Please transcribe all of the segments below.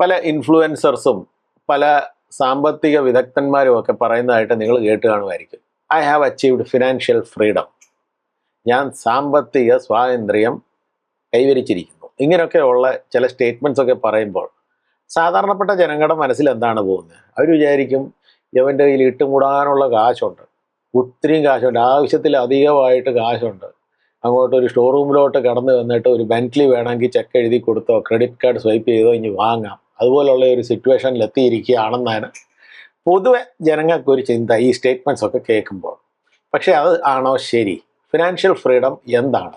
പല ഇൻഫ്ലുവൻസേഴ്സും പല സാമ്പത്തിക വിദഗ്ധന്മാരും ഒക്കെ പറയുന്നതായിട്ട് നിങ്ങൾ കേട്ട് കാണുമായിരിക്കും. I have achieved financial freedom ഞാൻ സാമ്പത്തിക സ്വാതന്ത്ര്യം കൈവരിച്ചിരിക്കുന്നു. ഇങ്ങനെയൊക്കെയുള്ള ചില സ്റ്റേറ്റ്മെന്റ്സ് ഒക്കെ പറയുമ്പോൾ സാധാരണപ്പെട്ട ജനങ്ങളുടെ മനസ്സിൽ എന്താണ് പോകുന്നത്? അവർ വിചാരിക്കും ഇവന്റെ കയ്യിൽ ഇട്ടുമൂടാനുള്ള കാശുണ്ട്. ഒത്തിരിയും കാശുണ്ട്. ആവശ്യത്തിൽ അധികമായിട്ട് കാശുണ്ട്. അങ്ങോട്ട് ഒരു ഷോറൂമിലോട്ട് റൂമിലോട്ട് കടന്നു വന്നിട്ട് ഒരു ബെന്റ്ലി വേണമെങ്കിൽ ചെക്ക് എഴുതി കൊടുത്തോ ക്രെഡിറ്റ് കാർഡ് സ്വൈപ്പ് ചെയ്തോ ഇനി വാങ്ങാം. അതുപോലുള്ള ഒരു സിറ്റുവേഷനിൽ എത്തിയിരിക്കുകയാണെന്നാണ് പൊതുവെ ജനങ്ങൾക്ക് ഒരു ചിന്ത ഈ സ്റ്റേറ്റ്മെന്റ്സ് ഒക്കെ കേൾക്കുമ്പോൾ. പക്ഷേ അത് ആണോ ശരി? ഫിനാൻഷ്യൽ ഫ്രീഡം എന്താണ്?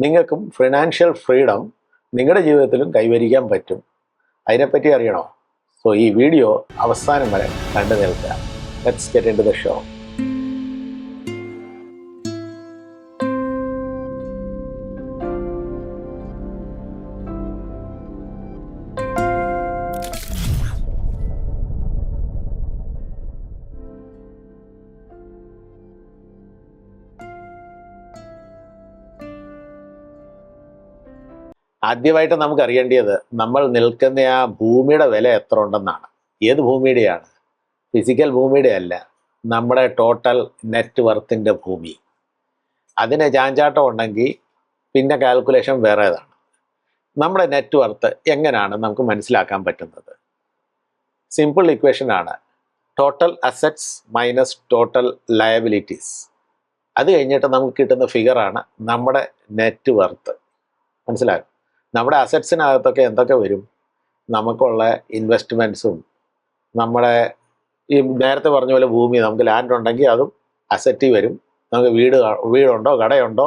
നിങ്ങൾക്കും ഫിനാൻഷ്യൽ ഫ്രീഡം നിങ്ങളുടെ ജീവിതത്തിലും കൈവരിക്കാൻ പറ്റും. അതിനെപ്പറ്റി അറിയണോ? സോ ഈ വീഡിയോ അവസാനം വരെ കണ്ടു നിൽക്കുക. Let's get into the show ആദ്യമായിട്ട് നമുക്ക് അറിയേണ്ടത് നമ്മൾ നിൽക്കുന്ന ആ ഭൂമിയുടെ വില എത്ര ഉണ്ടെന്നാണ്. ഏത് ഭൂമിയുടെയാണ്? ഫിസിക്കൽ ഭൂമിയുടെ അല്ല നമ്മുടെ ടോട്ടൽ നെറ്റ് വർത്തിന്റെ ഭൂമി. അതിന് ചാഞ്ചാട്ടം ഉണ്ടെങ്കിൽ പിന്നെ കാൽക്കുലേഷൻ വേറേതാണ് നമ്മുടെ നെറ്റ് വർത്ത് എങ്ങനെയാണ് നമുക്ക് മനസ്സിലാക്കാൻ പറ്റുന്നത്? Simple ഇക്വേഷനാണ് total assets minus total liabilities അത് കഴിഞ്ഞിട്ട് നമുക്ക് കിട്ടുന്ന ഫിഗറാണ് നമ്മുടെ നെറ്റ് വർത്ത് മനസ്സിലാകും നമ്മുടെ അസറ്റ്സിനകത്തൊക്കെ എന്തൊക്കെ വരും? നമുക്കുള്ള ഇൻവെസ്റ്റ്മെന്റ്സും നമ്മുടെ ഈ നേരത്തെ പറഞ്ഞ പോലെ ഭൂമി നമുക്ക് ലാൻഡ് ഉണ്ടെങ്കിൽ അതും അസറ്റിൽ വരും. നമുക്ക് വീട് വീടുണ്ടോ കടയുണ്ടോ?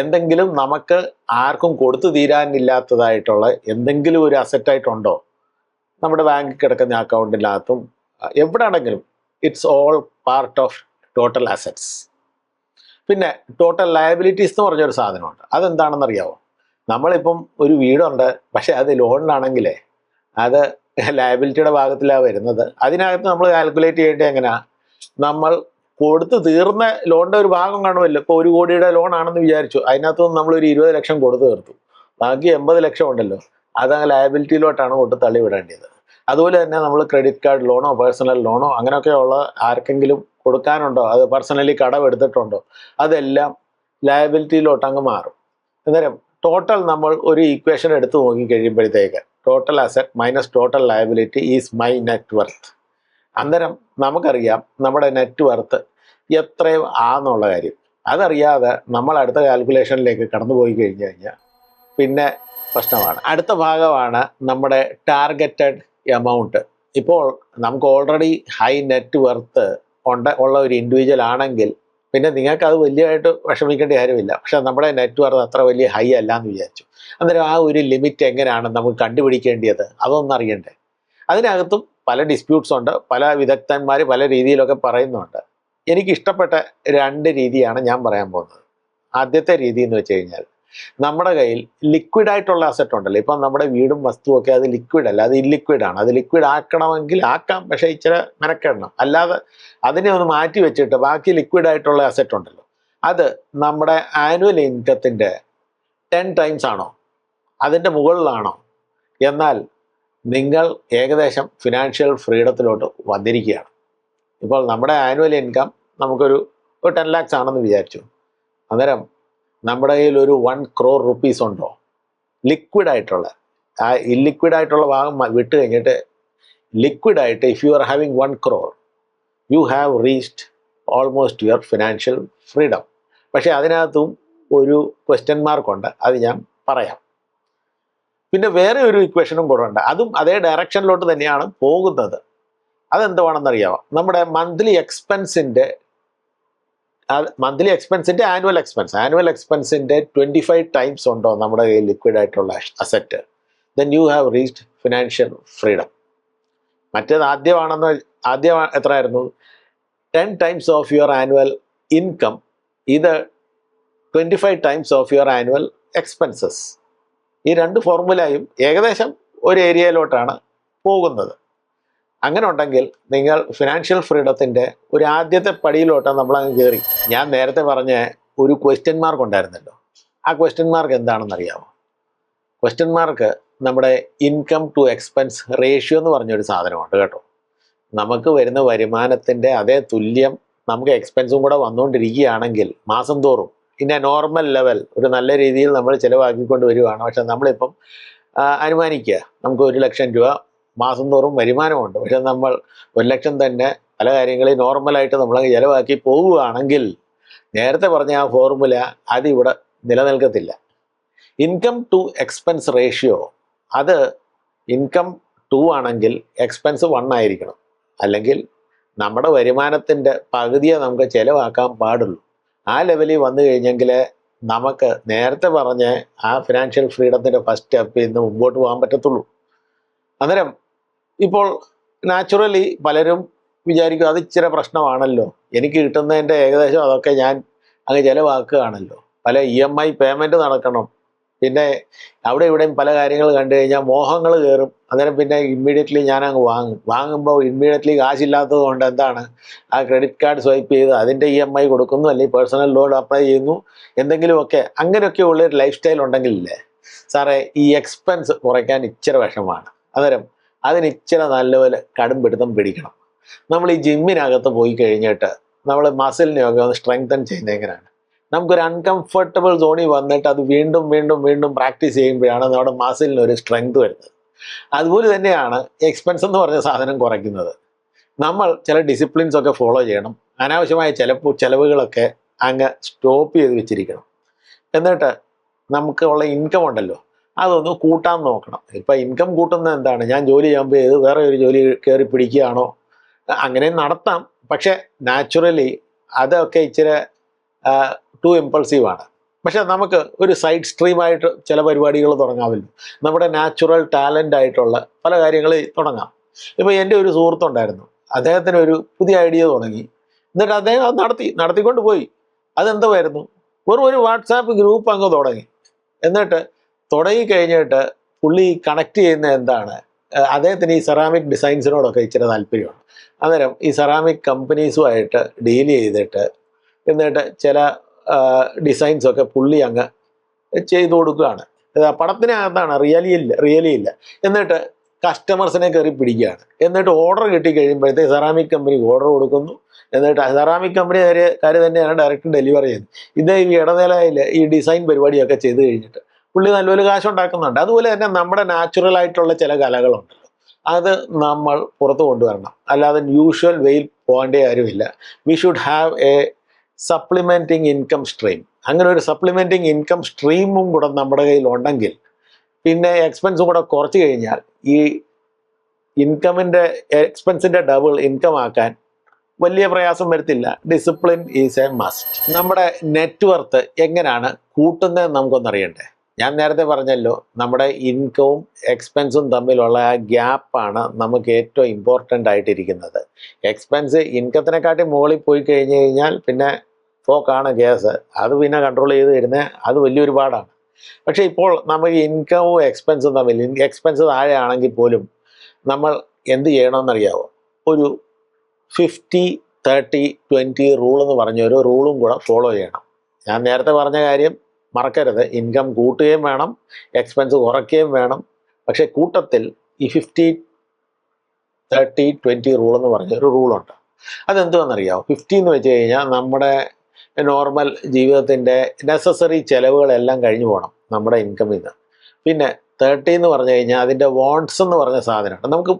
എന്തെങ്കിലും നമുക്ക് ആർക്കും കൊടുത്തു തീരാനില്ലാത്തതായിട്ടുള്ള എന്തെങ്കിലും ഒരു അസറ്റായിട്ടുണ്ടോ? നമ്മുടെ ബാങ്കിൽ കിടക്കുന്ന അക്കൗണ്ടിനകത്തും എവിടെയാണെങ്കിലും it's all part of total assets പിന്നെ ടോട്ടൽ ലയബിലിറ്റീസ് എന്ന് പറഞ്ഞൊരു സാധനമുണ്ട്. അതെന്താണെന്ന് അറിയാവോ നമ്മളിപ്പം ഒരു വീടുണ്ട് പക്ഷെ അത് ലോണിനാണെങ്കിലേ അത് ലയബിലിറ്റിയുടെ ഭാഗത്തിലാണ് വരുന്നത്. അതിനകത്ത് നമ്മൾ കാൽക്കുലേറ്റ് ചെയ്യേണ്ടത് എങ്ങനെയാ നമ്മൾ കൊടുത്ത് തീർന്ന ലോണിന്റെ ഒരു ഭാഗം കാണുമല്ലോ. ഇപ്പോൾ ഒരു കോടിയുടെ ലോണാണെന്ന് വിചാരിച്ചു. അതിനകത്ത് നിന്ന് നമ്മൾ ഒരു ഇരുപത് ലക്ഷം കൊടുത്ത് തീർത്തു. ബാക്കി എൺപത് ലക്ഷം ഉണ്ടല്ലോ. അത് അങ്ങ് ലയബിലിറ്റിയിലോട്ടാണ് കൊണ്ട് തള്ളി വിടേണ്ടത് അതുപോലെ തന്നെ നമ്മൾ ക്രെഡിറ്റ് കാർഡ് ലോണോ പേഴ്സണൽ ലോണോ അങ്ങനെയൊക്കെയുള്ള ആർക്കെങ്കിലും കൊടുക്കാനുണ്ടോ? അത് പേഴ്സണലി കടമെടുത്തിട്ടുണ്ടോ? അതെല്ലാം ലയബിലിറ്റിയിലോട്ട് അങ്ങ് മാറും. അന്നേരം ടോട്ടൽ നമ്മൾ ഒരു ഇക്വേഷൻ എടുത്തു നോക്കി കഴിയുമ്പോഴത്തേക്ക് total asset minus total liability is my net worth അന്നേരം നമുക്കറിയാം നമ്മുടെ നെറ്റ് വർത്ത് എത്രയും ആന്നുള്ള കാര്യം. അതറിയാതെ നമ്മൾ അടുത്ത കാൽക്കുലേഷനിലേക്ക് കടന്നുപോയി കഴിഞ്ഞു കഴിഞ്ഞാൽ പിന്നെ പ്രശ്നമാണ്. അടുത്ത ഭാഗമാണ് നമ്മുടെ ടാർഗറ്റഡ് എമൗണ്ട് ഇപ്പോൾ നമുക്ക് ഓൾറെഡി ഹൈ നെറ്റ് വർത്ത് ഉണ്ട് ഉള്ള ഒരു ഇൻഡിവിജ്വൽ ആണെങ്കിൽ പിന്നെ നിങ്ങൾക്ക് അത് വലിയതായിട്ട് വിഷമിക്കേണ്ട കാര്യമില്ല. പക്ഷെ നമ്മുടെ നെറ്റ് വർത്ത് അത്ര വലിയ ഹൈ അല്ല എന്ന് വിചാരിച്ചു. അന്നേരം ആ ഒരു ലിമിറ്റ് എങ്ങനെയാണ് നമുക്ക് കണ്ടുപിടിക്കേണ്ടത്? അതൊന്നും അറിയണ്ടേ? അതിനകത്തും പല ഡിസ്പ്യൂട്ട്സ് ഉണ്ട്. പല വിദഗ്ധന്മാർ പല രീതിയിലൊക്കെ പറയുന്നുണ്ട്. എനിക്ക് ഇഷ്ടപ്പെട്ട രണ്ട് രീതിയാണ് ഞാൻ പറയാൻ പോകുന്നത്. ആദ്യത്തെ രീതി എന്ന് വെച്ച് കഴിഞ്ഞാൽ നമ്മുടെ കയ്യിൽ ലിക്വിഡ് ആയിട്ടുള്ള അസറ്റ് ഉണ്ടല്ലോ. ഇപ്പം നമ്മുടെ വീടും വസ്തുവും ഒക്കെ അത് ലിക്വിഡ് അല്ല അത് ഇല്ലിക്വിഡ് ആണ്. അത് ലിക്വിഡ് ആക്കണമെങ്കിൽ ആക്കാം പക്ഷേ ഇച്ചിരി മെനക്കെടണം. അല്ലാതെ അതിനെ ഒന്ന് മാറ്റി വെച്ചിട്ട് ബാക്കി ലിക്വിഡ് ആയിട്ടുള്ള അസറ്റ് ഉണ്ടല്ലോ. അത് നമ്മുടെ ആനുവൽ ഇൻകത്തിന്റെ ടെൻ ടൈംസ് ആണോ? അതിന്റെ മുകളിലാണോ? എന്നാൽ നിങ്ങൾ ഏകദേശം ഫിനാൻഷ്യൽ ഫ്രീഡത്തിലോട്ട് വന്നിരിക്കുകയാണ്. ഇപ്പോൾ നമ്മുടെ ആനുവൽ ഇൻകം നമുക്കൊരു ഒരു ടെൻ ലാക്സ് ആണെന്ന് വിചാരിച്ചു. അന്നേരം നമ്മുടെ കയ്യിൽ ഒരു വൺ ക്രോർ റുപ്പീസ് ഉണ്ടോ? ലിക്വിഡ് ആയിട്ടുള്ള ആ ഇല്ലിക്വിഡ് ആയിട്ടുള്ള ഭാഗം വിട്ട് കഴിഞ്ഞിട്ട് ലിക്വിഡ് ആയിട്ട് if you are having one crore you have reached almost your financial freedom പക്ഷേ അതിനകത്തും ഒരു ക്വസ്റ്റ്യൻ മാർക്കുണ്ട് അത് ഞാൻ പറയാം. പിന്നെ വേറെ ഒരു ഇക്വേഷനും കൂടെ ഉണ്ട് അതും അതേ ഡയറക്ഷനിലോട്ട് തന്നെയാണ് പോകുന്നത്. അതെന്തുവാണെന്നറിയാമോ നമ്മുടെ മന്ത്ലി എക്സ്പെൻസിന്റെ മന്ത്ലി എക്സ്പെൻസിന്റെ ആനുവൽ എക്സ്പെൻസ് ആനുവൽ എക്സ്പെൻസിന്റെ ട്വന്റി ഫൈവ് ടൈംസ് ഉണ്ടോ നമ്മുടെ കയ്യിൽ ലിക്വിഡ് ആയിട്ടുള്ള asset then you have reached financial freedom മറ്റേത് ആദ്യമാണെന്ന് ആദ്യം എത്രയായിരുന്നു? Ten times of your annual income ഇത് twenty five times of your annual expenses ഈ രണ്ട് ഫോർമുലയും ഏകദേശം ഒരു ഏരിയയിലോട്ടാണ് പോകുന്നത്. അങ്ങനെ ഉണ്ടെങ്കിൽ നിങ്ങൾ ഫിനാൻഷ്യൽ ഫ്രീഡത്തിന്റെ ഒരു ആദ്യത്തെ പടിയിലോട്ട് നമ്മൾ അങ്ങ് കയറി ഞാൻ നേരത്തെ പറഞ്ഞ ഒരു ക്വസ്റ്റ്യൻ മാർക്ക് ഉണ്ടായിരുന്നല്ലോ. ആ ക്വസ്റ്റ്യൻ മാർക്ക് എന്താണെന്ന് അറിയാമോ ക്വസ്റ്റ്യൻ മാർക്ക് നമ്മുടെ ഇൻകം ടു എക്സ്പെൻസ് റേഷ്യോ എന്ന് പറഞ്ഞൊരു സാധനമുണ്ട് കേട്ടോ. നമുക്ക് വരുന്ന വരുമാനത്തിന്റെ അതേ തുല്യം നമുക്ക് എക്സ്പെൻസും കൂടെ വന്നുകൊണ്ടിരിക്കുകയാണെങ്കിൽ മാസം തോറും ഇന്ന നോർമൽ ലെവൽ ഒരു നല്ല രീതിയിൽ നമ്മൾ ചിലവാക്കിക്കൊണ്ട് വരികയാണ് പക്ഷെ നമ്മളിപ്പം അനുമാനിക്കുക. നമുക്ക് ഒരു ലക്ഷം രൂപ മാസം തോറും വരുമാനമുണ്ട്. പക്ഷെ നമ്മൾ ഒരു ലക്ഷം തന്നെ പല കാര്യങ്ങളിൽ നോർമലായിട്ട് നമ്മൾ ചിലവാക്കി പോവുകയാണെങ്കിൽ നേരത്തെ പറഞ്ഞ ആ ഫോർമുല അതിവിടെ നിലനിൽക്കത്തില്ല. ഇൻകം ടു എക്സ്പെൻസ് റേഷ്യോ അത് ഇൻകം ടു ആണെങ്കിൽ എക്സ്പെൻസ് വൺ ആയിരിക്കണം. അല്ലെങ്കിൽ നമ്മുടെ വരുമാനത്തിന്റെ പകുതിയെ നമുക്ക് ചിലവാക്കാൻ പാടുള്ളൂ. ആ ലെവലിൽ വന്നു കഴിഞ്ഞെങ്കിൽ നമുക്ക് നേരത്തെ പറഞ്ഞ ആ ഫിനാൻഷ്യൽ ഫ്രീഡത്തിന്റെ ഫസ്റ്റ് സ്റ്റെപ്പ് ഇന്ന് മുമ്പോട്ട് പോകാൻ പറ്റത്തുള്ളൂ. അന്നേരം ഇപ്പോൾ നാച്ചുറലി പലരും വിചാരിക്കും അത് ഇച്ചിരി പ്രശ്നമാണല്ലോ. എനിക്ക് കിട്ടുന്നതിന്റെ ഏകദേശം അതൊക്കെ ഞാൻ അങ്ങ് ചിലവാക്കുകയാണല്ലോ. പല ഇ എം ഐ പേയ്മെന്റ് നടക്കണം. പിന്നെ അവിടെ ഇവിടെയും പല കാര്യങ്ങൾ കണ്ടു കഴിഞ്ഞാൽ മോഹങ്ങൾ കയറും. അന്നേരം പിന്നെ ഇമ്മീഡിയറ്റ്ലി ഞാൻ അങ്ങ് വാങ്ങും. വാങ്ങുമ്പോൾ ഇമ്മീഡിയറ്റ്ലി കാശില്ലാത്തത് കൊണ്ട് എന്താണ്? ആ ക്രെഡിറ്റ് കാർഡ് സ്വൈപ്പ് ചെയ്ത് അതിന്റെ ഇ എം ഐ കൊടുക്കുന്നു. അല്ലെങ്കിൽ പേഴ്സണൽ ലോൺ അപ്ലൈ ചെയ്യുന്നു. എന്തെങ്കിലുമൊക്കെ അങ്ങനെയൊക്കെ ഉള്ളൊരു ലൈഫ് സ്റ്റൈൽ ഉണ്ടെങ്കിലില്ലേ സാറേ ഈ എക്സ്പെൻസ് കുറയ്ക്കാൻ ഇച്ചിരി വിഷമാണ് അന്നേരം അതിന് ഇച്ചിരി നല്ലപോലെ കടും പിടുത്തം പിടിക്കണം. നമ്മൾ ഈ ജിമ്മിനകത്ത് പോയി കഴിഞ്ഞിട്ട് നമ്മൾ മസിലിനെയൊക്കെ ഒന്ന് സ്ട്രെങ്തൻ ചെയ്യുന്നത് എങ്ങനെയാണ് നമുക്കൊരു അൺകംഫർട്ടബിൾ സോണിൽ വന്നിട്ട് അത് വീണ്ടും വീണ്ടും വീണ്ടും പ്രാക്ടീസ് ചെയ്യുമ്പോഴാണ് നമ്മുടെ മസിലിന് ഒരു സ്ട്രെങ്ത് വരുന്നത്. അതുപോലെ തന്നെയാണ് എക്സ്പെൻസ് എന്ന് പറഞ്ഞ സാധനം കുറയ്ക്കുന്നത്. നമ്മൾ ചില ഡിസിപ്ലിൻസ് ഒക്കെ ഫോളോ ചെയ്യണം. അനാവശ്യമായ ചില ചിലവുകളൊക്കെ അങ്ങ് സ്റ്റോപ്പ് ചെയ്ത് വെച്ചിരിക്കണം. എന്നിട്ട് നമുക്ക് ഉള്ള ഇൻകം ഉണ്ടല്ലോ. അതൊന്ന് കൂട്ടാൻ നോക്കണം. ഇപ്പം ഇൻകം കൂട്ടുന്നത് എന്താണ്? ഞാൻ ജോലി ചെയ്യുമ്പോൾ ഏത് വേറെ ഒരു ജോലി കയറി പിടിക്കുകയാണോ? അങ്ങനെ നടത്താം. പക്ഷെ നാച്ചുറലി അതൊക്കെ ഇച്ചിരി ടു ഇമ്പൾസീവ് ആണ്. പക്ഷെ നമുക്ക് ഒരു സൈഡ് സ്ട്രീമായിട്ട് ചില പരിപാടികൾ തുടങ്ങാമല്ലോ. നമ്മുടെ നാച്ചുറൽ ടാലന്റ് ആയിട്ടുള്ള പല കാര്യങ്ങൾ തുടങ്ങാം. ഇപ്പോൾ എന്റെ ഒരു സുഹൃത്തുണ്ടായിരുന്നു. അദ്ദേഹത്തിന് ഒരു പുതിയ ഐഡിയ തുടങ്ങി. എന്നിട്ട് അദ്ദേഹം അത് നടത്തി നടത്തിക്കൊണ്ട് പോയി. അതെന്തുമായിരുന്നു വെറും ഒരു വാട്സാപ്പ് ഗ്രൂപ്പ് അങ്ങ് തുടങ്ങി. എന്നിട്ട് തുടങ്ങി കഴിഞ്ഞിട്ട് പുള്ളി കണക്ട് ചെയ്യുന്ന എന്താണ്? അദ്ദേഹത്തിന് ഈ സെറാമിക് ഡിസൈൻസിനോടൊക്കെ ഇച്ചിരി താല്പര്യമാണ് അന്നേരം ഈ സെറാമിക് കമ്പനീസുമായിട്ട് ഡീൽ ചെയ്തിട്ട് എന്നിട്ട് ചില ഡിസൈൻസൊക്കെ പുള്ളി അങ്ങ് ചെയ്തു കൊടുക്കുകയാണ്. പടത്തിനകത്താണ് റിയലി ഇല്ല റിയലി ഇല്ല. എന്നിട്ട് കസ്റ്റമേഴ്സിനെ കയറി പിടിക്കുകയാണ്. എന്നിട്ട് ഓർഡർ കിട്ടിക്കഴിയുമ്പോഴത്തേക്ക് സെറാമിക് കമ്പനിക്ക് ഓർഡർ കൊടുക്കുന്നു. എന്നിട്ട് സെറാമിക് കമ്പനി കാര്യം തന്നെയാണ് ഡയറക്റ്റ് ഡെലിവറി ചെയ്യുന്നത്. ഇതേ ഈ ഇടനിലയിൽ ഈ ഡിസൈൻ പരിപാടിയൊക്കെ ചെയ്ത് കഴിഞ്ഞിട്ട് പുള്ളി നല്ലൊരു കാശ് ഉണ്ടാക്കുന്നുണ്ട് അതുപോലെ തന്നെ നമ്മുടെ നാച്ചുറൽ ആയിട്ടുള്ള ചില കലകളുണ്ടല്ലോ. അത് നമ്മൾ പുറത്ത് കൊണ്ടുവരണം. അല്ലാതെ യൂഷ്വൽ വെയിൽ പോകേണ്ട കാര്യമില്ല. We should have a supplementing income stream അങ്ങനെ ഒരു സപ്ലിമെന്റിങ് ഇൻകം സ്ട്രീമും കൂടെ നമ്മുടെ കയ്യിൽ ഉണ്ടെങ്കിൽ പിന്നെ എക്സ്പെൻസും കൂടെ കുറച്ച് കഴിഞ്ഞാൽ ഈ ഇൻകമിന്റെ എക്സ്പെൻസിന്റെ ഡബിൾ ഇൻകം ആക്കാൻ വലിയ പ്രയാസം വരുത്തില്ല. ഡിസിപ്ലിൻ ഈസ് എ മസ്റ്റ് നമ്മുടെ നെറ്റ്വർത്ത് എങ്ങനെയാണ് കൂട്ടുന്നതെന്ന് നമുക്കൊന്നറിയണ്ടേ ഞാൻ നേരത്തെ പറഞ്ഞല്ലോ നമ്മുടെ ഇൻകവും എക്സ്പെൻസും തമ്മിലുള്ള ആ ഗ്യാപ്പാണ് നമുക്ക് ഏറ്റവും ഇമ്പോർട്ടന്റ് ആയിട്ടിരിക്കുന്നത്. എക്സ്പെൻസ് ഇൻകത്തിനെക്കാട്ടി മുകളിൽ പോയി കഴിഞ്ഞ് കഴിഞ്ഞാൽ പിന്നെ ഫോക്കാണ് ഗ്യാസ് അത് പിന്നെ കൺട്രോൾ ചെയ്ത് വരുന്നത് അത് വലിയൊരു പാടാണ്. പക്ഷേ ഇപ്പോൾ നമുക്ക് ഇൻകവും എക്സ്പെൻസും തമ്മിൽ എക്സ്പെൻസ് താഴെയാണെങ്കിൽ പോലും നമ്മൾ എന്ത് ചെയ്യണമെന്നറിയാവോ? ഒരു ഫിഫ്റ്റി തേർട്ടി ട്വന്റി റൂൾ എന്ന് പറഞ്ഞ ഒരു റൂളും കൂടെ ഫോളോ ചെയ്യണം. ഞാൻ നേരത്തെ പറഞ്ഞ കാര്യം മറക്കരുത്. ഇൻകം കൂട്ടുകയും വേണം എക്സ്പെൻസ് കുറയ്ക്കുകയും വേണം. പക്ഷേ കൂട്ടത്തിൽ ഈ ഫിഫ്റ്റി തേർട്ടി ട്വന്റി റൂൾ എന്ന് പറഞ്ഞ ഒരു റൂളുണ്ട് അതെന്തുവാണെന്നറിയാമോ ഫിഫ്റ്റി എന്ന് വെച്ച് കഴിഞ്ഞാൽ നമ്മുടെ നോർമൽ ജീവിതത്തിന്റെ നെസസറി ചിലവുകളെല്ലാം കഴിഞ്ഞു പോകണം നമ്മുടെ ഇൻകമിൽ നിന്ന് പിന്നെ തേർട്ടി എന്ന് പറഞ്ഞു കഴിഞ്ഞാൽ അതിന്റെ വോൺസ് എന്ന് പറഞ്ഞ സാധനമാണ് നമുക്ക്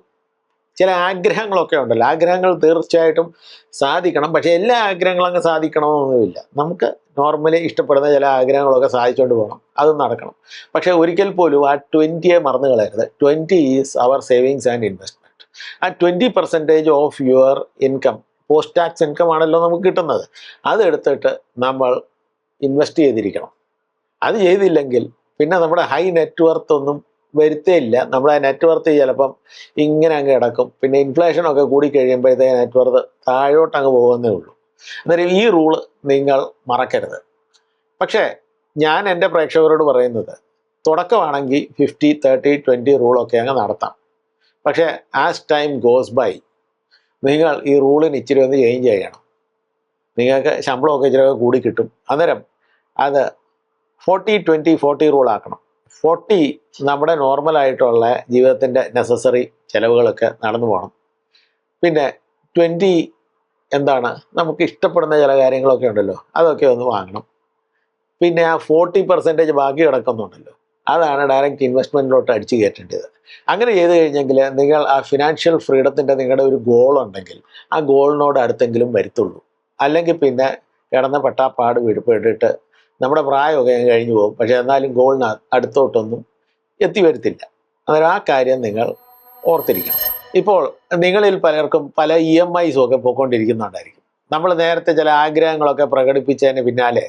ചില ആഗ്രഹങ്ങളൊക്കെ ഉണ്ടല്ലോ. ആഗ്രഹങ്ങൾ തീർച്ചയായിട്ടും സാധിക്കണം. പക്ഷേ എല്ലാ ആഗ്രഹങ്ങളും അങ്ങ് സാധിക്കണമെന്നൊന്നുമില്ല നമുക്ക് നോർമലി ഇഷ്ടപ്പെടുന്ന ചില ആഗ്രഹങ്ങളൊക്കെ സാധിച്ചുകൊണ്ട് പോകണം അത് നടക്കണം. പക്ഷേ ഒരിക്കൽ പോലും ആ ട്വന്റിയെ മറന്നു കളയരുത്. Twenty is our savings and investment ആ twenty percentage of your income post tax income ആണല്ലോ നമുക്ക് കിട്ടുന്നത്. അതെടുത്തിട്ട് നമ്മൾ ഇൻവെസ്റ്റ് ചെയ്തിരിക്കണം. അത് ചെയ്തില്ലെങ്കിൽ പിന്നെ നമ്മുടെ ഹൈ നെറ്റ്വർത്ത് ഒന്നും വരുത്തേയില്ല. നമ്മുടെ നെറ്റ്വർത്ത് ചിലപ്പം ഇങ്ങനെ അങ്ങ് കിടക്കും. പിന്നെ ഇൻഫ്ലേഷൻ ഒക്കെ കൂടി കഴിയുമ്പോഴത്തേക്ക് നെറ്റ്വർത്ത് താഴോട്ട് അങ്ങ് പോകുന്നേ ഉള്ളൂ. അന്നേരം ഈ റൂൾ നിങ്ങൾ മറക്കരുത്. പക്ഷേ ഞാൻ എന്റെ പ്രേക്ഷകരോട് പറയുന്നത് തുടക്കമാണെങ്കിൽ ഫിഫ്റ്റി തേർട്ടി ട്വന്റി റൂളൊക്കെ അങ്ങ് നടത്താം. പക്ഷേ ആസ് ടൈം ഗോസ് ബൈ നിങ്ങൾ ഈ റൂളിന് ഇച്ചിരി ഒന്ന് ചേഞ്ച് ചെയ്യണം. നിങ്ങൾക്ക് ശമ്പളമൊക്കെ ഇച്ചിരി കൂടി കിട്ടും. അന്നേരം അത് ഫോർട്ടി ട്വന്റി ഫോർട്ടി റൂൾ ആക്കണം. ഫോർട്ടി നമ്മുടെ നോർമലായിട്ടുള്ള ജീവിതത്തിന്റെ നെസസറി ചിലവുകളൊക്കെ നടന്നു പോകണം പിന്നെ ട്വന്റി എന്താണ്? നമുക്ക് ഇഷ്ടപ്പെടുന്ന ചില കാര്യങ്ങളൊക്കെ ഉണ്ടല്ലോ അതൊക്കെ ഒന്ന് വാങ്ങണം. പിന്നെ ആ ഫോർട്ടി പെർസെന്റേജ് ബാക്കി കിടക്കുന്നുണ്ടല്ലോ അതാണ് ഡയറക്റ്റ് ഇൻവെസ്റ്റ്മെന്റിലോട്ട് അടിച്ചു കയറ്റേണ്ടത്. അങ്ങനെ ചെയ്ത് കഴിഞ്ഞെങ്കിൽ നിങ്ങൾ ആ ഫിനാൻഷ്യൽ ഫ്രീഡത്തിന്റെ നിങ്ങളുടെ ഒരു ഗോൾ ഉണ്ടെങ്കിൽ ആ ഗോളിനോട് അടുത്തെങ്കിലും വരുത്തുള്ളൂ. അല്ലെങ്കിൽ പിന്നെ കിടന്ന പെട്ടാപ്പാട് വീടുപെട്ടിട്ട് നമ്മുടെ പ്രായമൊക്കെ കഴിഞ്ഞു പോകും. പക്ഷെ എന്നാലും ഗോളിന് അടുത്തോട്ടൊന്നും എത്തി വരുത്തില്ല അന്നേരം ആ കാര്യം നിങ്ങൾ ഓർത്തിരിക്കണം. ഇപ്പോൾ നിങ്ങളിൽ പലർക്കും പല ഇ എം ഐസും ഒക്കെ പോയിക്കൊണ്ടിരിക്കുന്നുണ്ടായിരിക്കും. നമ്മൾ നേരത്തെ ചില ആഗ്രഹങ്ങളൊക്കെ പ്രകടിപ്പിച്ചതിന് പിന്നാലെ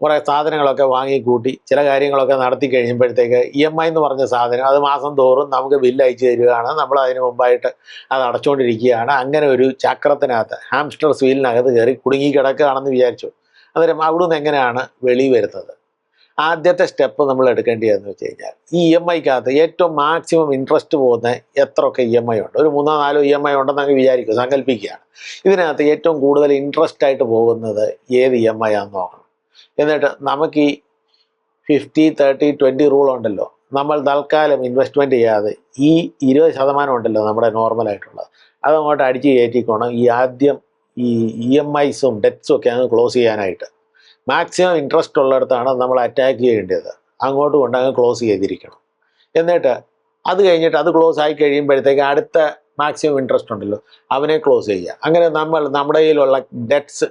കുറേ സാധനങ്ങളൊക്കെ വാങ്ങിക്കൂട്ടി ചില കാര്യങ്ങളൊക്കെ നടത്തി കഴിയുമ്പോഴത്തേക്ക് ഇ എം ഐ എന്ന് പറഞ്ഞ സാധനം അത് മാസം തോറും നമുക്ക് ബില്ല് അയച്ചു തരികയാണ് നമ്മൾ അതിന് മുമ്പായിട്ട് അത് അടച്ചുകൊണ്ടിരിക്കുകയാണ് അങ്ങനെ ഒരു ചക്രത്തിനകത്ത് ഹാംസ്റ്റർ സ്വീലിനകത്ത് കയറി കുടുങ്ങി കിടക്കുകയാണെന്ന് വിചാരിച്ചു? അന്നേരം അവിടുന്ന് എങ്ങനെയാണ് വെളി വരുന്നത്? ആദ്യത്തെ സ്റ്റെപ്പ് നമ്മൾ എടുക്കേണ്ടതെന്ന് വെച്ച് കഴിഞ്ഞാൽ ഈ ഇ എം ഐക്കകത്ത് ഏറ്റവും മാക്സിമം ഇൻട്രസ്റ്റ് പോകുന്ന എത്രയൊക്കെ ഇ എം ഐ ഉണ്ട്? ഒരു മൂന്നോ നാലോ ഇ എം ഐ ഉണ്ടെന്ന് അങ്ങ് വിചാരിക്കും സങ്കല്പിക്കുകയാണ്. ഇതിനകത്ത് ഏറ്റവും കൂടുതൽ ഇൻട്രസ്റ്റ് ആയിട്ട് പോകുന്നത് ഏത് ഇ എം ഐ ആണെന്ന് നോക്കണം. എന്നിട്ട് നമുക്ക് ഈ ഫിഫ്റ്റി തേർട്ടി ട്വന്റി റൂൾ ഉണ്ടല്ലോ. നമ്മൾ തൽക്കാലം ഇൻവെസ്റ്റ്മെന്റ് ചെയ്യാതെ ഈ ഇരുപത് ശതമാനം ഉണ്ടല്ലോ നമ്മുടെ നോർമലായിട്ടുള്ളത് അതങ്ങോട്ട് അടിച്ച് കയറ്റിക്കോണം. ഈ ആദ്യം ഈ ഇ എം ഐസും ഡെറ്റ്സും ഒക്കെ അങ്ങ് ക്ലോസ് ചെയ്യാനായിട്ട്. മാക്സിമം ഇൻട്രസ്റ്റ് ഉള്ളിടത്താണ് നമ്മൾ അറ്റാക്ക് ചെയ്യേണ്ടത്. അങ്ങോട്ട് കൊണ്ട് അങ്ങ് ക്ലോസ് ചെയ്തിരിക്കണം. എന്നിട്ട് അത് കഴിഞ്ഞിട്ട് അത് ക്ലോസ് ആയി കഴിയുമ്പോഴത്തേക്ക് അടുത്ത മാക്സിമം ഇൻട്രസ്റ്റ് ഉണ്ടല്ലോ അവനെ ക്ലോസ് ചെയ്യുക. അങ്ങനെ നമ്മൾ നമ്മുടെ കയ്യിലുള്ള ഡെറ്റ്സ്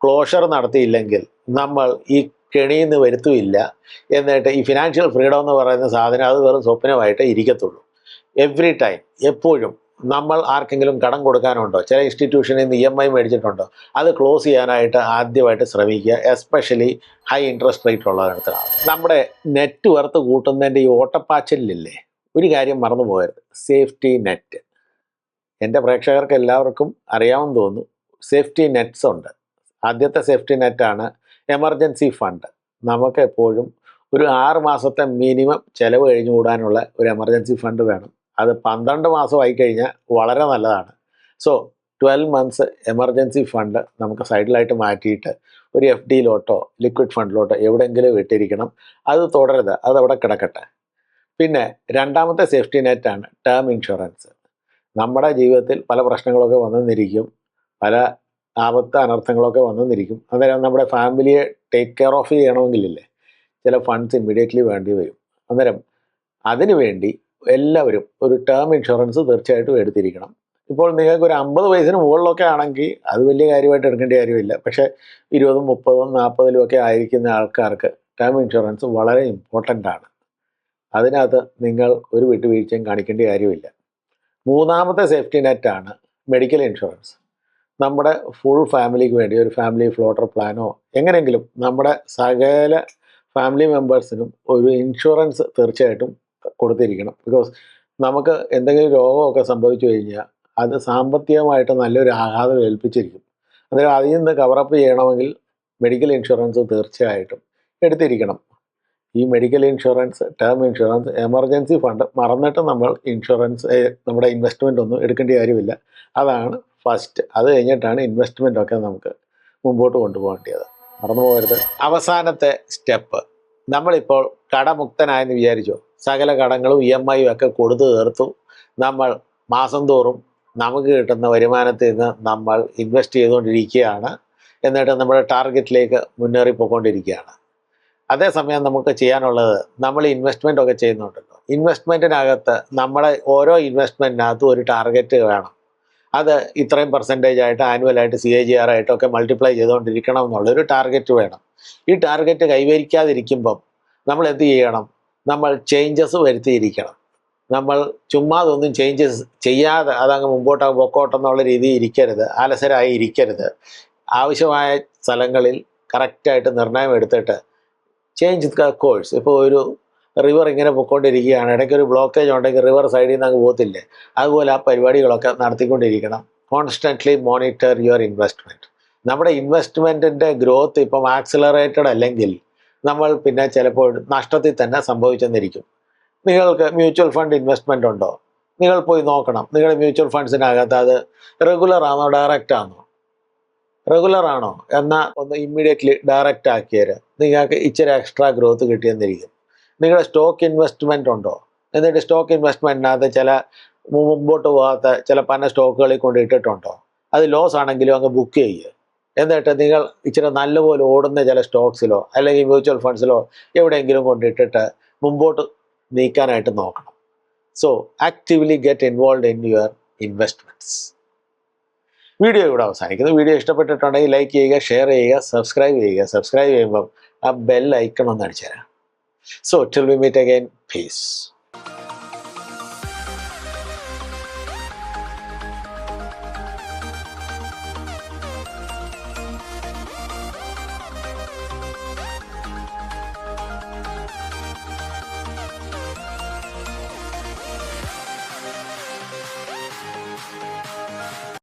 ക്ലോഷർ നടത്തിയില്ലെങ്കിൽ നമ്മൾ ഈ കെണിയിൽ വരുത്തുമില്ല എന്നിട്ട് ഈ ഫിനാൻഷ്യൽ ഫ്രീഡം എന്ന് പറയുന്ന സാധനം അത് വെറും സ്വപ്നമായിട്ട് ഇരിക്കത്തുള്ളൂ. എവ്രി ടൈം എപ്പോഴും നമ്മൾ ആർക്കെങ്കിലും കടം കൊടുക്കാനുണ്ടോ? ചില ഇൻസ്റ്റിറ്റ്യൂഷനിൽ നിന്ന് ഇ എം ഐ മേടിച്ചിട്ടുണ്ടോ? അത് ക്ലോസ് ചെയ്യാനായിട്ട് ആദ്യമായിട്ട് ശ്രമിക്കുക എസ്പെഷ്യലി ഹൈ ഇൻട്രസ്റ്റ് റേറ്റ് ഉള്ള കാര്യത്തിലാണ് നമ്മുടെ നെറ്റ് വർത്ത് കൂട്ടുന്നതിന്റെ ഈ ഓട്ടപ്പാച്ചലില്ലേ? ഒരു കാര്യം മറന്നു പോയത് സേഫ്റ്റി നെറ്റ് എന്റെ പ്രേക്ഷകർക്ക് എല്ലാവർക്കും അറിയാമെന്ന് തോന്നുന്നു. സേഫ്റ്റി നെറ്റ്സ് ഉണ്ട്. ആദ്യത്തെ സേഫ്റ്റി നെറ്റാണ് എമർജൻസി ഫണ്ട് നമുക്ക് എപ്പോഴും ഒരു ആറ് മാസത്തെ മിനിമം ചിലവ് കഴിഞ്ഞു കൂടാനുള്ള ഒരു എമർജൻസി ഫണ്ട് വേണം. അത് പന്ത്രണ്ട് മാസമായി കഴിഞ്ഞാൽ വളരെ നല്ലതാണ്. So twelve months emergency fund നമുക്ക് സൈഡിലായിട്ട് മാറ്റിയിട്ട് ഒരു എഫ് ഡിയിലോട്ടോ ലിക്വിഡ് ഫണ്ടിലോട്ടോ എവിടെയെങ്കിലും ഇട്ടിരിക്കണം. അത് തുടരുത് അത് അവിടെ കിടക്കട്ടെ. പിന്നെ രണ്ടാമത്തെ സേഫ്റ്റി നെറ്റാണ് ടേം ഇൻഷുറൻസ് നമ്മുടെ ജീവിതത്തിൽ പല പ്രശ്നങ്ങളൊക്കെ വന്നെന്നിരിക്കും പല ആപത്ത് അനർത്ഥങ്ങളൊക്കെ വന്നെന്നിരിക്കും അന്നേരം നമ്മുടെ ഫാമിലിയെ ടേക്ക് കെയർ ഓഫ് ചെയ്യണമെങ്കിലില്ലേ ചില ഫണ്ട്സ് ഇമ്മീഡിയറ്റ്ലി വേണ്ടി വരും. അന്നേരം അതിനു വേണ്ടി എല്ലാവരും ഒരു ടേം ഇൻഷുറൻസ് തീർച്ചയായിട്ടും എടുത്തിരിക്കണം. ഇപ്പോൾ നിങ്ങൾക്ക് ഒരു അമ്പത് വയസ്സിന് മുകളിലൊക്കെ ആണെങ്കിൽ അത് വലിയ കാര്യമായിട്ട് എടുക്കേണ്ട കാര്യമില്ല. പക്ഷേ ഇരുപതും മുപ്പതും നാൽപ്പതിലും ഒക്കെ ആയിരിക്കുന്ന ആൾക്കാർക്ക് ടേം ഇൻഷുറൻസ് വളരെ ഇമ്പോർട്ടന്റ് ആണ്. അതിനകത്ത് നിങ്ങൾ ഒരു വിട്ടുവീഴ്ചയും കാണിക്കേണ്ട കാര്യമില്ല. മൂന്നാമത്തെ സേഫ്റ്റി നെറ്റാണ് മെഡിക്കൽ ഇൻഷുറൻസ് നമ്മുടെ ഫുൾ ഫാമിലിക്ക് വേണ്ടി ഒരു ഫാമിലി ഫ്ലോട്ടർ പ്ലാനോ എങ്ങനെയെങ്കിലും നമ്മുടെ സകല ഫാമിലി മെമ്പേഴ്സിനും ഒരു ഇൻഷുറൻസ് തീർച്ചയായിട്ടും കൊടുത്തിരിക്കണം. ബിക്കോസ് നമുക്ക് എന്തെങ്കിലും രോഗമൊക്കെ സംഭവിച്ചു കഴിഞ്ഞാൽ അത് സാമ്പത്തികമായിട്ട് നല്ലൊരു ആഘാതം ഏൽപ്പിച്ചിരിക്കും. അന്നേരം അതിൽ നിന്ന് കവറപ്പ് ചെയ്യണമെങ്കിൽ മെഡിക്കൽ ഇൻഷുറൻസ് തീർച്ചയായിട്ടും എടുത്തിരിക്കണം. ഈ medical insurance term insurance emergency fund മറന്നിട്ട് നമ്മൾ ഇൻഷുറൻസ് നമ്മുടെ ഇൻവെസ്റ്റ്മെന്റ് ഒന്നും എടുക്കേണ്ട കാര്യമില്ല. അതാണ് ഫസ്റ്റ് അത് കഴിഞ്ഞിട്ടാണ് ഇൻവെസ്റ്റ്മെന്റ് ഒക്കെ നമുക്ക് മുമ്പോട്ട് കൊണ്ടുപോകേണ്ടത്. മറന്നു പോകരുത് അവസാനത്തെ സ്റ്റെപ്പ് നമ്മളിപ്പോൾ കടമുക്തനായെന്ന് വിചാരിച്ചോ? സകല കടങ്ങളും ഇ എം ഐയും ഒക്കെ കൊടുത്തു തീർത്തു. നമ്മൾ മാസം തോറും നമുക്ക് കിട്ടുന്ന വരുമാനത്തിൽ നിന്ന് നമ്മൾ ഇൻവെസ്റ്റ് ചെയ്തുകൊണ്ടിരിക്കുകയാണ്. എന്നിട്ട് നമ്മുടെ ടാർഗറ്റിലേക്ക് മുന്നേറി പോയിക്കൊണ്ടിരിക്കുകയാണ് അതേസമയം നമുക്ക് ചെയ്യാനുള്ളത് നമ്മൾ ഇൻവെസ്റ്റ്മെന്റ് ഒക്കെ ചെയ്യുന്നുണ്ടല്ലോ. ഇൻവെസ്റ്റ്മെന്റിനകത്ത് നമ്മുടെ ഓരോ ഇൻവെസ്റ്റ്മെന്റിനകത്തും ഒരു ടാർഗറ്റ് വേണം. അത് ഇത്രയും പെർസെന്റേജ് ആയിട്ട് ആനുവലായിട്ട് സി എ ജി ആർ ആയിട്ടൊക്കെ മൾട്ടിപ്ലൈ ചെയ്തുകൊണ്ടിരിക്കണം എന്നുള്ളൊരു ടാർഗറ്റ് വേണം. ഈ ടാർഗറ്റ് കൈവരിക്കാതിരിക്കുമ്പം നമ്മൾ എന്ത് ചെയ്യണം? നമ്മൾ ചേഞ്ചസ് വരുത്തിയിരിക്കണം. നമ്മൾ ചുമ്മാതൊന്നും ചേഞ്ചസ് ചെയ്യാതെ അതങ്ങ് മുമ്പോട്ട് പൊക്കോട്ടെന്നുള്ള രീതിയിൽ ഇരിക്കരുത്. ആലസരായി ഇരിക്കരുത്. ആവശ്യമായ സ്ഥലങ്ങളിൽ കറക്റ്റായിട്ട് നിർണയം എടുത്തിട്ട് ചേഞ്ച് കോഴ്സ് ഇപ്പോൾ ഒരു റിവർ ഇങ്ങനെ പൊയ്ക്കൊണ്ടിരിക്കുകയാണ് ഇടയ്ക്ക് ഒരു ബ്ലോക്കേജ് ഉണ്ടെങ്കിൽ റിവർ സൈഡിൽ നിന്ന് അങ്ങ് പോകത്തില്ലേ? അതുപോലെ ആ പരിപാടികളൊക്കെ നടത്തിക്കൊണ്ടിരിക്കണം. കോൺസ്റ്റന്റ്ലി മോണിറ്റർ യുവർ ഇൻവെസ്റ്റ്മെന്റ് നമ്മുടെ ഇൻവെസ്റ്റ്മെന്റിന്റെ ഗ്രോത്ത് ഇപ്പം ആക്സിലറേറ്റഡ് അല്ലെങ്കിൽ നമ്മൾ പിന്നെ ചിലപ്പോൾ നഷ്ടത്തിൽ തന്നെ സംഭവിച്ചെന്നിരിക്കും. നിങ്ങൾക്ക് മ്യൂച്വൽ ഫണ്ട് ഇൻവെസ്റ്റ്മെന്റ് ഉണ്ടോ? നിങ്ങൾ പോയി നോക്കണം. നിങ്ങളുടെ മ്യൂച്വൽ ഫണ്ട്സിനകത്ത് അത് റെഗുലർ ആണോ ഡയറക്റ്റ് ആണോ? റെഗുലർ ആണോ? എന്നാൽ ഒന്ന് ഇമ്മീഡിയറ്റ്ലി ഡയറക്റ്റ് ആക്കിയത് നിങ്ങൾക്ക് ഇച്ചിരി എക്സ്ട്രാ ഗ്രോത്ത് കിട്ടിയെന്നിരിക്കും. നിങ്ങളുടെ സ്റ്റോക്ക് ഇൻവെസ്റ്റ്മെന്റ് ഉണ്ടോ? എന്നിട്ട് സ്റ്റോക്ക് ഇൻവെസ്റ്റ്മെന്റിനകത്ത് ചില മുമ്പോട്ട് പോകാത്ത ചില പല സ്റ്റോക്കുകളിൽ കൊണ്ട് ഇട്ടിട്ടുണ്ടോ? അത് ലോസ് ആണെങ്കിലും അങ്ങ് ബുക്ക് ചെയ്യുക എന്നിട്ട് നിങ്ങൾ ഇച്ചിരി നല്ലപോലെ ഓടുന്ന ചില സ്റ്റോക്സിലോ അല്ലെങ്കിൽ മ്യൂച്വൽ ഫണ്ട്സിലോ എവിടെയെങ്കിലും കൊണ്ടിട്ടിട്ട് മുമ്പോട്ട് നീക്കാനായിട്ട് നോക്കണം. So actively get involve in your investments video ഇവിടെ അവസാനിക്കുന്നു. വീഡിയോ ഇഷ്ടപ്പെട്ടിട്ടുണ്ടെങ്കിൽ ലൈക്ക് ചെയ്യുക ഷെയർ ചെയ്യുക സബ്സ്ക്രൈബ് ചെയ്യുക. സബ്സ്ക്രൈബ് ചെയ്യുമ്പം ആ ബെൽ ഐക്കൺ ഒന്ന് അടിച്ചു തരാം. So till we meet again peace